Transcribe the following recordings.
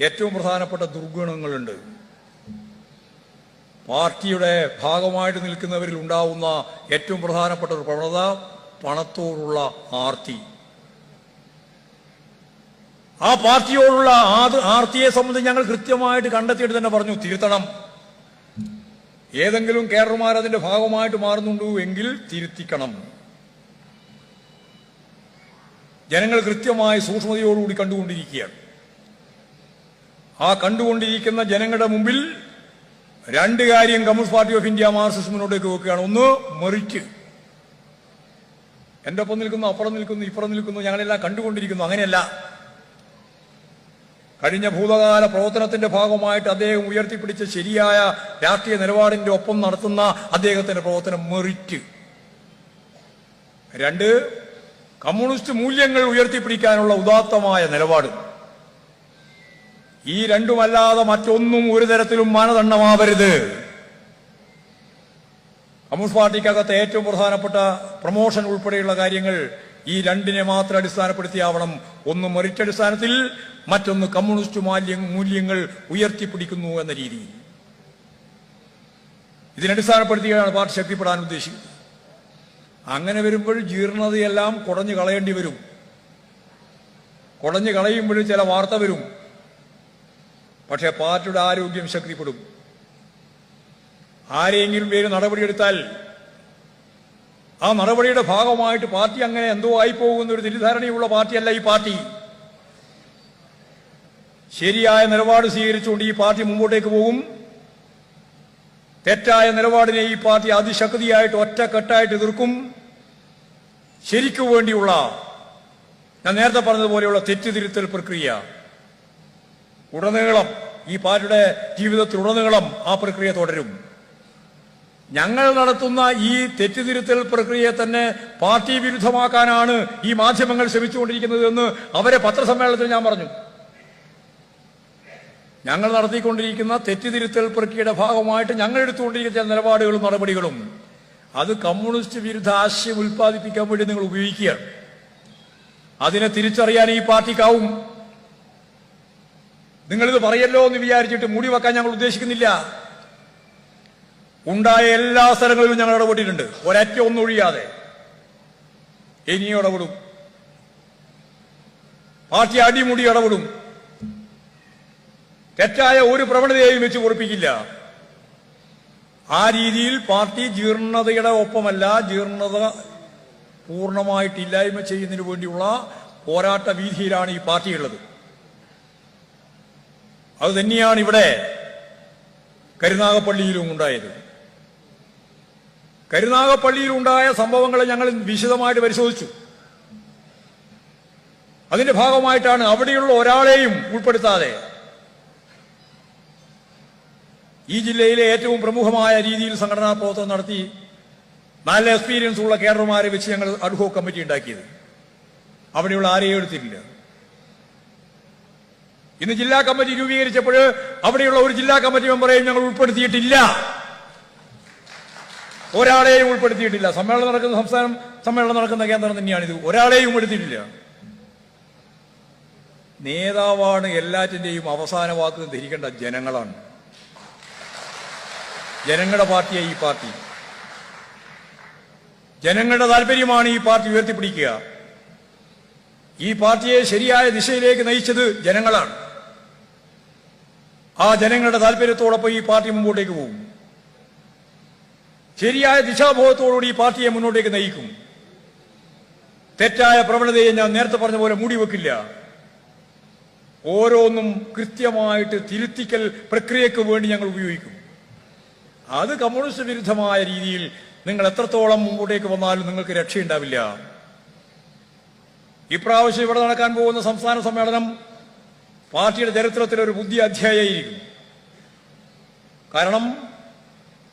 ഏറ്റവും പ്രധാനപ്പെട്ട ദുർഗുണങ്ങളുണ്ട്. പാർട്ടിയുടെ ഭാഗമായിട്ട് നിൽക്കുന്നവരിൽ ഉണ്ടാവുന്ന ഏറ്റവും പ്രധാനപ്പെട്ട ഒരു പ്രവണത പണത്തോടുള്ള ആർത്തി. ആ പാർട്ടിയോടുള്ള ആർത്തിയെ സംബന്ധിച്ച് ഞങ്ങൾ കൃത്യമായിട്ട് കണ്ടെത്തിയിട്ട് തന്നെ പറഞ്ഞു തിരുത്തണം. ഏതെങ്കിലും കേരളമാർ അതിന്റെ ഭാഗമായിട്ട് മാറുന്നുണ്ടോ എങ്കിൽ തിരുത്തിക്കണം. ജനങ്ങൾ കൃത്യമായി സൂക്ഷ്മതയോടുകൂടി കണ്ടുകൊണ്ടിരിക്കുകയാണ്. ആ കണ്ടുകൊണ്ടിരിക്കുന്ന ജനങ്ങളുടെ മുമ്പിൽ രണ്ട് കാര്യം communist party of India Marxist മുന്നോട്ടേക്ക് വെക്കുകയാണ്. ഒന്ന് മെറിറ്റ് എന്റെ ഒപ്പം നിൽക്കുന്നു അപ്പുറം നിൽക്കുന്നു ഇപ്പുറം നിൽക്കുന്നു ഞങ്ങളെല്ലാം കണ്ടുകൊണ്ടിരിക്കുന്നു. അങ്ങനെയല്ല. കഴിഞ്ഞ ഭൂതകാല പ്രവർത്തനത്തിന്റെ ഭാഗമായിട്ട് അദ്ദേഹം ഉയർത്തിപ്പിടിച്ച ശരിയായ രാഷ്ട്രീയ നിലപാടിന്റെ ഒപ്പം നടത്തുന്ന അദ്ദേഹത്തിന്റെ പ്രവർത്തനം മെറിറ്റ് രണ്ട് കമ്മ്യൂണിസ്റ്റ് മൂല്യങ്ങൾ ഉയർത്തിപ്പിടിക്കാനുള്ള ഉദാത്തമായ നിലപാട്. ഈ രണ്ടുമല്ലാതെ മറ്റൊന്നും ഒരു തരത്തിലും മാനദണ്ഡമാവരുത്. കമ്മ്യൂണിസ്റ്റ് പാർട്ടിക്കകത്ത് ഏറ്റവും പ്രധാനപ്പെട്ട പ്രൊമോഷൻ ഉൾപ്പെടെയുള്ള കാര്യങ്ങൾ ഈ രണ്ടിനെ മാത്രം അടിസ്ഥാനപ്പെടുത്തിയാവണം. ഒന്ന് മെറിറ്റ് അടിസ്ഥാനത്തിൽ മറ്റൊന്ന് കമ്മ്യൂണിസ്റ്റ് മാല്യ മൂല്യങ്ങൾ ഉയർത്തിപ്പിടിക്കുന്നു എന്ന രീതിയിൽ. ഇതിനടിസ്ഥാനപ്പെടുത്തിയാണ് പാർട്ടി ശക്തിപ്പെടാൻ ഉദ്ദേശിക്കുന്നത്. അങ്ങനെ വരുമ്പോൾ ജീർണതയെല്ലാം കുടഞ്ഞു കളയേണ്ടി വരും. കുടഞ്ഞു കളയുമ്പോൾ ചില വാർത്ത വരും. പക്ഷേ പാർട്ടിയുടെ ആരോഗ്യം ശക്തിപ്പെടും. ആരെയെങ്കിലും പേര് നടപടിയെടുത്താൽ ആ നടപടിയുടെ ഭാഗമായിട്ട് പാർട്ടി അങ്ങനെ എന്തോ ആയിപ്പോകുന്ന ഒരു തെറ്റിദ്ധാരണയുള്ള പാർട്ടിയല്ല ഈ പാർട്ടി. ശരിയായ നിലപാട് സ്വീകരിച്ചുകൊണ്ട് ഈ പാർട്ടി മുമ്പോട്ടേക്ക് പോകും. തെറ്റായ നിലപാടിനെ ഈ പാർട്ടി അതിശക്തിയായിട്ട് ഒറ്റക്കെട്ടായിട്ട് എതിർക്കും. ശരിക്കു വേണ്ടിയുള്ള ഞാൻ നേരത്തെ പറഞ്ഞതുപോലെയുള്ള തെറ്റുതിരുത്തൽ പ്രക്രിയ ഉടനീളം ഈ പാർട്ടിയുടെ ജീവിതത്തിൽ ഉടനീളം ആ പ്രക്രിയ തുടരും. ഞങ്ങൾ നടത്തുന്ന ഈ തെറ്റിതിരുത്തൽ പ്രക്രിയയെ തന്നെ പാർട്ടി വിരുദ്ധമാക്കാനാണ് ഈ മാധ്യമങ്ങൾ ശ്രമിച്ചുകൊണ്ടിരിക്കുന്നത് എന്ന് അവരെ പത്രസമ്മേളനത്തിൽ ഞാൻ പറഞ്ഞു. ഞങ്ങൾ നടത്തിക്കൊണ്ടിരിക്കുന്ന തെറ്റിതിരുത്തൽ പ്രക്രിയയുടെ ഭാഗമായിട്ട് ഞങ്ങൾ എടുത്തുകൊണ്ടിരിക്കുന്ന നിലപാടുകളും നടപടികളും അത് കമ്മ്യൂണിസ്റ്റ് വിരുദ്ധ ആശയം ഉൽപ്പാദിപ്പിക്കാൻ വേണ്ടി നിങ്ങൾ ഉപയോഗിക്കുകയാണ്. അതിനെ തിരിച്ചറിയാൻ ഈ പാർട്ടിക്കാവും. നിങ്ങളിത് പറയല്ലോ എന്ന് വിചാരിച്ചിട്ട് മൂടി വെക്കാൻ ഞങ്ങൾ ഉദ്ദേശിക്കുന്നില്ല. ഉണ്ടായ എല്ലാ സ്ഥലങ്ങളിലും ഞങ്ങൾ ഇടപെട്ടിട്ടുണ്ട്. ഒരറ്റ ഒന്നും ഒഴിയാതെ. ഇനിയും ഇടപെടും. പാർട്ടി അടിമുടി ഇടപെടും. തെറ്റായ ഒരു പ്രവണതയെയും വെച്ച് ഉറപ്പിക്കില്ല ആ രീതിയിൽ പാർട്ടി ജീർണതയുടെ ഒപ്പമല്ല ജീർണത പൂർണമായിട്ടില്ലായ്മ ചെയ്യുന്നതിന് വേണ്ടിയുള്ള പോരാട്ട വീതിയിലാണ് ഈ പാർട്ടിയുള്ളത് അത് തന്നെയാണ് ഇവിടെ കരുനാഗപ്പള്ളിയിലും ഉണ്ടായത്. കരുനാഗപ്പള്ളിയിൽ ഉണ്ടായ സംഭവങ്ങളെ ഞങ്ങൾ വിശദമായിട്ട് പരിശോധിച്ചു. അതിന്റെ ഭാഗമായിട്ടാണ് അവിടെയുള്ള ഒരാളെയും ഉൾപ്പെടുത്താതെ ഈ ജില്ലയിലെ ഏറ്റവും പ്രമുഖമായ രീതിയിൽ സംഘടനാ പ്രവർത്തനം നടത്തി നല്ല എക്സ്പീരിയൻസ് ഉള്ള കേഡർമാരെ വെച്ച് ഞങ്ങൾ അഡ്ഹോ കമ്മിറ്റി ഉണ്ടാക്കിയത്. അവിടെയുള്ള ആരെയും എടുത്തിട്ടില്ല. ഇന്ന് ജില്ലാ കമ്മിറ്റി രൂപീകരിച്ചപ്പോൾ അവിടെയുള്ള ഒരു ജില്ലാ കമ്മിറ്റി മെമ്പറേയും ഞങ്ങൾ ഉൾപ്പെടുത്തിയിട്ടില്ല. ഒരാളെയും ഉൾപ്പെടുത്തിയിട്ടില്ല. സമ്മേളനം നടക്കുന്ന സംസ്ഥാനം സമ്മേളനം നടക്കുന്ന കേന്ദ്രം തന്നെയാണിത് ഒരാളെയും എടുത്തിട്ടില്ല നേതാവാണ് എല്ലാറ്റിന്റെയും അവസാന വാക്ക് ധരിക്കേണ്ട ജനങ്ങളാണ്. ജനങ്ങളുടെ പാർട്ടിയായി ഈ പാർട്ടി. ജനങ്ങളുടെ താല്പര്യമാണ് ഈ പാർട്ടി ഉയർത്തിപ്പിടിക്കുക. ഈ പാർട്ടിയെ ശരിയായ ദിശയിലേക്ക് നയിച്ചത് ജനങ്ങളാണ്. ആ ജനങ്ങളുടെ താല്പര്യത്തോടൊപ്പം ഈ പാർട്ടി മുമ്പോട്ടേക്ക് പോകും. ശരിയായ ദിശാബോധത്തോടുകൂടി ഈ പാർട്ടിയെ മുന്നോട്ടേക്ക് നയിക്കും. തെറ്റായ പ്രവണതയെ ഞാൻ നേരത്തെ പറഞ്ഞ പോലെ മൂടിവെക്കില്ല ഓരോന്നും കൃത്യമായിട്ട് തിരുത്തിക്കൽ പ്രക്രിയക്ക് വേണ്ടി ഞങ്ങൾ ഉപയോഗിക്കും. അത് കമ്മ്യൂണിസ്റ്റ് വിരുദ്ധമായ രീതിയിൽ നിങ്ങൾ എത്രത്തോളം മുമ്പോട്ടേക്ക് വന്നാലും നിങ്ങൾക്ക് രക്ഷയുണ്ടാവില്ല. ഇപ്രാവശ്യം ഇവിടെ നടക്കാൻ പോകുന്ന സംസ്ഥാന സമ്മേളനം പാർട്ടിയുടെ ചരിത്രത്തിൽ ഒരു പുതിയ അധ്യായമായിരിക്കും കാരണം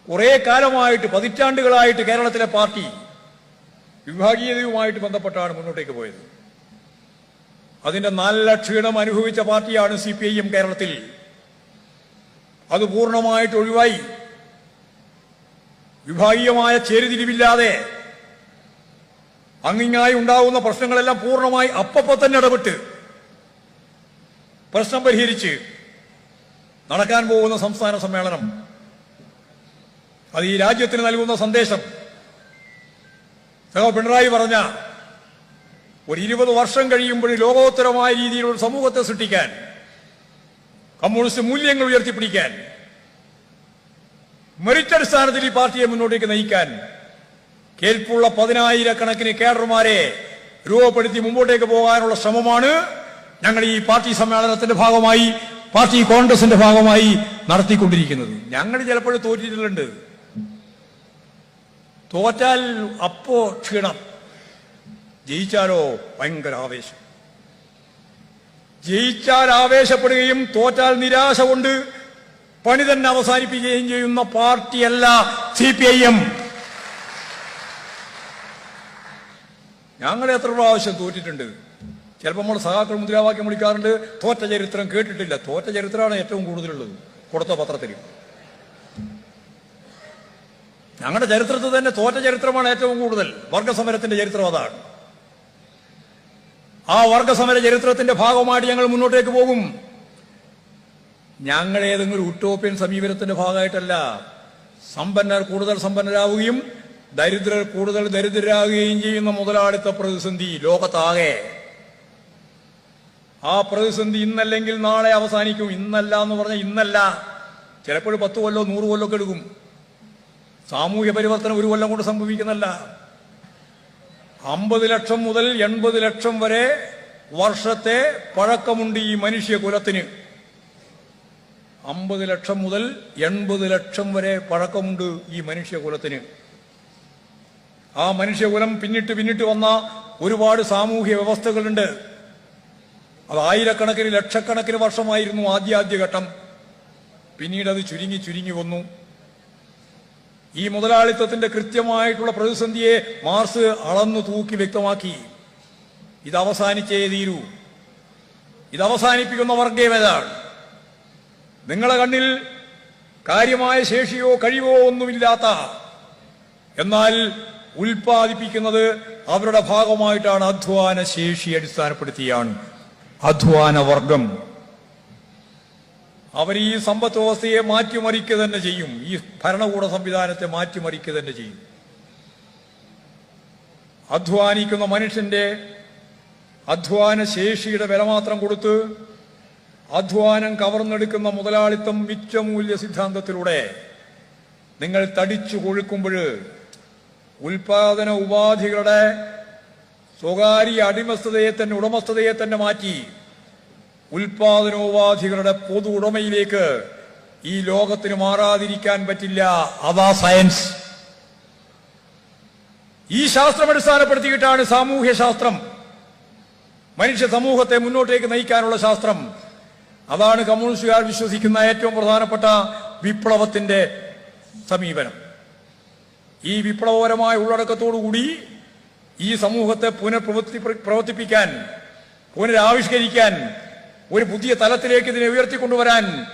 കുറെ കാലമായിട്ട് പതിറ്റാണ്ടുകളായിട്ട് കേരളത്തിലെ പാർട്ടി വിഭാഗീയതയുമായിട്ട് ബന്ധപ്പെട്ടാണ് മുന്നോട്ടേക്ക് പോയത്. അതിന്റെ നല്ല ക്ഷീണം അനുഭവിച്ച പാർട്ടിയാണ് സി പി ഐ കേരളത്തിൽ. അത് പൂർണമായിട്ട് ഒഴിവായി. വിഭാഗീയമായ ചേരുതിരിവില്ലാതെ അങ്ങിങ്ങായി ഉണ്ടാവുന്ന പ്രശ്നങ്ങളെല്ലാം പൂർണമായി അപ്പപ്പോൾ തന്നെ ഇടപെട്ട് പ്രശ്നം പരിഹരിച്ച് നടക്കാൻ പോകുന്ന സംസ്ഥാന സമ്മേളനം അത് ഈ രാജ്യത്തിന് നൽകുന്ന സന്ദേശം. സഹോ പിണറായി പറഞ്ഞ ഒരു ഇരുപത് വർഷം കഴിയുമ്പോൾ ലോകോത്തരമായ രീതിയിലുള്ള സമൂഹത്തെ സൃഷ്ടിക്കാൻ കമ്മ്യൂണിസ്റ്റ് മൂല്യങ്ങൾ ഉയർത്തിപ്പിടിക്കാൻ മെറിറ്റ് അടിസ്ഥാനത്തിൽ ഈ പാർട്ടിയെ മുന്നോട്ടേക്ക് നയിക്കാൻ കേൾപ്പുള്ള പതിനായിരക്കണക്കിന് കേഡർമാരെ രൂപപ്പെടുത്തി മുമ്പോട്ടേക്ക് പോകാനുള്ള ശ്രമമാണ് ഞങ്ങൾ ഈ പാർട്ടി സമ്മേളനത്തിന്റെ ഭാഗമായി പാർട്ടി കോൺഗ്രസിന്റെ ഭാഗമായി നടത്തിക്കൊണ്ടിരിക്കുന്നത്. ഞങ്ങൾ ചിലപ്പോൾ തോറ്റിട്ടുണ്ട് തോറ്റാൽ അപ്പോ ക്ഷീണം. ജയിച്ചാലോ ഭയങ്കര ആവേശം. ജയിച്ചാൽ ആവേശപ്പെടുകയും തോറ്റാൽ നിരാശ കൊണ്ട് പണി തന്നെ അവസാനിപ്പിക്കുകയും ചെയ്യുന്ന പാർട്ടിയല്ല സി പി ഐ എം. ഞങ്ങൾ എത്ര പ്രാവശ്യം തോറ്റിട്ടുണ്ട്? ചിലപ്പോൾ നമ്മൾ സഹാക്കൾ മുദ്രാവാക്യം വിളിക്കാറുണ്ട്. തോറ്റ ചരിത്രം കേട്ടിട്ടില്ല. തോറ്റ ചരിത്രമാണ് ഏറ്റവും കൂടുതലുള്ളത്. കൊടുത്ത പത്രത്തിൽ. ഞങ്ങളുടെ ചരിത്രത്തിൽ തന്നെ തോറ്റ ചരിത്രമാണ് ഏറ്റവും കൂടുതൽ. വർഗസമരത്തിന്റെ ചരിത്രം അതാണ്. ആ വർഗസമര ചരിത്രത്തിന്റെ ഭാഗമായിട്ട് ഞങ്ങൾ മുന്നോട്ടേക്ക് പോകും. ഞങ്ങൾ ഏതെങ്കിലും ഉട്ടോപ്യൻ സമീപനത്തിന്റെ ഭാഗമായിട്ടല്ല. സമ്പന്നർ കൂടുതൽ സമ്പന്നരാവുകയും ദരിദ്രർ കൂടുതൽ ദരിദ്രരാകുകയും ചെയ്യുന്ന മുതലാളിത്ത പ്രതിസന്ധി ലോകത്താകെ. ആ പ്രതിസന്ധി ഇന്നല്ലെങ്കിൽ നാളെ അവസാനിക്കും. ഇന്നല്ല എന്ന് പറഞ്ഞാൽ ഇന്നല്ല. ചിലപ്പോൾ പത്ത് കൊല്ലോ നൂറ് കൊല്ലോ ഒക്കെ എടുക്കും. സാമൂഹ്യ പരിവർത്തനം ഒരു കൊല്ലം കൊണ്ട് സംഭവിക്കുന്നല്ല അമ്പത് ലക്ഷം മുതൽ എൺപത് ലക്ഷം വരെ വർഷത്തെ പഴക്കമുണ്ട് ഈ മനുഷ്യ കുലത്തിന്. അമ്പത് ലക്ഷം മുതൽ എൺപത് ലക്ഷം വരെ പഴക്കമുണ്ട് ഈ മനുഷ്യ കുലത്തിന്. ആ മനുഷ്യകുലം പിന്നിട്ട് പിന്നിട്ട് വന്ന ഒരുപാട് സാമൂഹ്യ വ്യവസ്ഥകളുണ്ട്. അത് ആയിരക്കണക്കിന് ലക്ഷക്കണക്കിന് വർഷമായിരുന്നു ഘട്ടം പിന്നീട് അത് ചുരുങ്ങി ചുരുങ്ങി വന്നു. ഈ മുതലാളിത്തത്തിന്റെ കൃത്യമായിട്ടുള്ള പ്രതിസന്ധിയെ മാർസ് അളന്നു തൂക്കി വ്യക്തമാക്കി. ഇത് അവസാനിച്ചേ തീരൂ. ഇത് അവസാനിപ്പിക്കുന്ന വർഗീയം ഏതാണ്? നിങ്ങളെ കണ്ണിൽ കാര്യമായ ശേഷിയോ കഴിവോ ഒന്നുമില്ലാത്ത എന്നാൽ ഉൽപ്പാദിപ്പിക്കുന്നത് അവരുടെ ഭാഗമായിട്ടാണ് അധ്വാന ശേഷി അടിസ്ഥാനപ്പെടുത്തിയാണ്. അധ്വാന വർഗം അവർ ഈ സമ്പത്ത് വ്യവസ്ഥയെ മാറ്റിമറിക്കുക തന്നെ ചെയ്യും. ഈ ഭരണകൂട സംവിധാനത്തെ മാറ്റിമറിക്കുക തന്നെ ചെയ്യും. അധ്വാനിക്കുന്ന മനുഷ്യന്റെ അധ്വാന ശേഷിയുടെ വില മാത്രം കൊടുത്ത് അധ്വാനം കവർന്നെടുക്കുന്ന മുതലാളിത്തം മിച്ചമൂല്യ സിദ്ധാന്തത്തിലൂടെ നിങ്ങൾ തടിച്ചു കൊഴുക്കുമ്പോൾ ഉൽപാദന ഉപാധികളുടെ സ്വകാര്യ അടിമസ്ഥതയെ തന്നെ ഉടമസ്ഥതയെ തന്നെ മാറ്റി ഉൽപാദനോപാധികളുടെ പൊതു ഉടമയിലേക്ക് ഈ ലോകത്തിന് മാറാതിരിക്കാൻ പറ്റില്ല. അതാ സയൻസ്. ഈ ശാസ്ത്രം അടിസ്ഥാനപ്പെടുത്തിയിട്ടാണ് സാമൂഹ്യ ശാസ്ത്രം. മനുഷ്യ സമൂഹത്തെ മുന്നോട്ടേക്ക് നയിക്കാനുള്ള ശാസ്ത്രം. അതാണ് കമ്മ്യൂണിസ്റ്റുകാർ വിശ്വസിക്കുന്ന ഏറ്റവും പ്രധാനപ്പെട്ട വിപ്ലവത്തിന്റെ സമീപനം. ഈ വിപ്ലവപരമായ ഉള്ളടക്കത്തോടുകൂടി ഈ സമൂഹത്തെ പുനഃപ്രവർത്തി പ്രവർത്തിപ്പിക്കാൻ പുനരാവിഷ്കരിക്കാൻ ഒരു പുതിയ തലത്തിലേക്ക് ഇതിനെ ഉയർത്തിക്കൊണ്ടുവരാൻ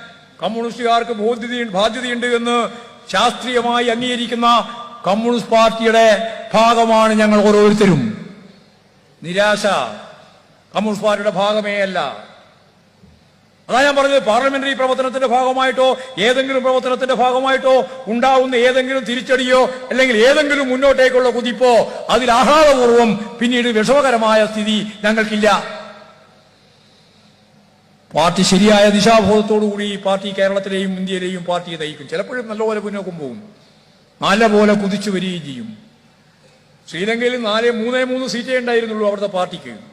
കമ്മ്യൂണിസ്റ്റുകാർക്ക് ബോധ്യത ബാധ്യതയുണ്ട് എന്ന് ശാസ്ത്രീയമായി അംഗീകരിക്കുന്ന കമ്മ്യൂണിസ്റ്റ് പാർട്ടിയുടെ ഭാഗമാണ് ഞങ്ങൾ ഓരോരുത്തരും. നിരാശ കമ്മ്യൂണിസ്റ്റ് പാർട്ടിയുടെ ഭാഗമേ അല്ല അതാ ഞാൻ പറഞ്ഞത് പാർലമെന്ററി പ്രവർത്തനത്തിന്റെ ഭാഗമായിട്ടോ ഏതെങ്കിലും പ്രവർത്തനത്തിന്റെ ഭാഗമായിട്ടോ ഉണ്ടാവുന്ന ഏതെങ്കിലും തിരിച്ചടിയോ അല്ലെങ്കിൽ ഏതെങ്കിലും മുന്നോട്ടേക്കുള്ള കുതിപ്പോ അതിൽ ആഹ്ലാദപൂർവം പിന്നീട് വിഷമകരമായ സ്ഥിതി ഞങ്ങൾക്കില്ല. പാർട്ടി ശരിയായ ദിശാബോധത്തോടുകൂടി പാർട്ടി കേരളത്തിലെയും ഇന്ത്യയിലെയും പാർട്ടിയെ നയിക്കും. ചിലപ്പോഴും നല്ലപോലെ മുന്നോക്കം പോകും. നല്ലപോലെ കുതിച്ചു വരികയും ചെയ്യും. ശ്രീലങ്കയിൽ നാല് മൂന്നേ മൂന്ന് സീറ്റേ ഉണ്ടായിരുന്നുള്ളൂ അവിടുത്തെ പാർട്ടിക്ക്.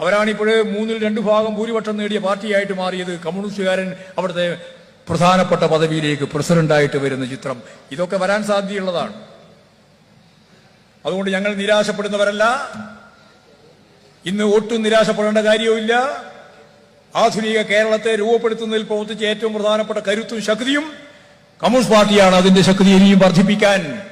അവരാണിപ്പോൾ മൂന്നിൽ രണ്ട് ഭാഗം ഭൂരിപക്ഷം നേടിയ പാർട്ടിയായിട്ട് മാറിയത്. കമ്മ്യൂണിസ്റ്റുകാരൻ അവിടുത്തെ പ്രധാനപ്പെട്ട പദവിയിലേക്ക് പ്രസിഡന്റായിട്ട് വരുന്ന ചിത്രം. ഇതൊക്കെ വരാൻ സാധ്യതയുള്ളതാണ്. അതുകൊണ്ട് ഞങ്ങൾ നിരാശപ്പെടുന്നവരല്ല. ഇന്ന് ഒട്ടും നിരാശപ്പെടേണ്ട കാര്യവുമില്ല. ആധുനിക കേരളത്തെ രൂപപ്പെടുത്തുന്നതിൽ പ്രവർത്തിച്ച ഏറ്റവും പ്രധാനപ്പെട്ട കരുത്തും ശക്തിയും കമ്മ്യൂണിസ്റ്റ് പാർട്ടിയാണ്. അതിന്റെ ശക്തി ഇനിയും വർദ്ധിപ്പിക്കാൻ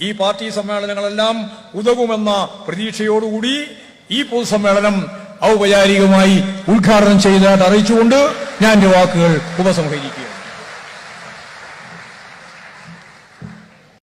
ഈ പാർട്ടി സമ്മേളനങ്ങളെല്ലാം ഉതകുമെന്ന പ്രതീക്ഷയോടുകൂടി ഈ പൊതുസമ്മേളനം ഔപചാരികമായി ഉദ്ഘാടനം ചെയ്തതായിട്ട് അറിയിച്ചുകൊണ്ട് ഞാൻ എന്റെ വാക്കുകൾ ഉപസംഹരിക്കുക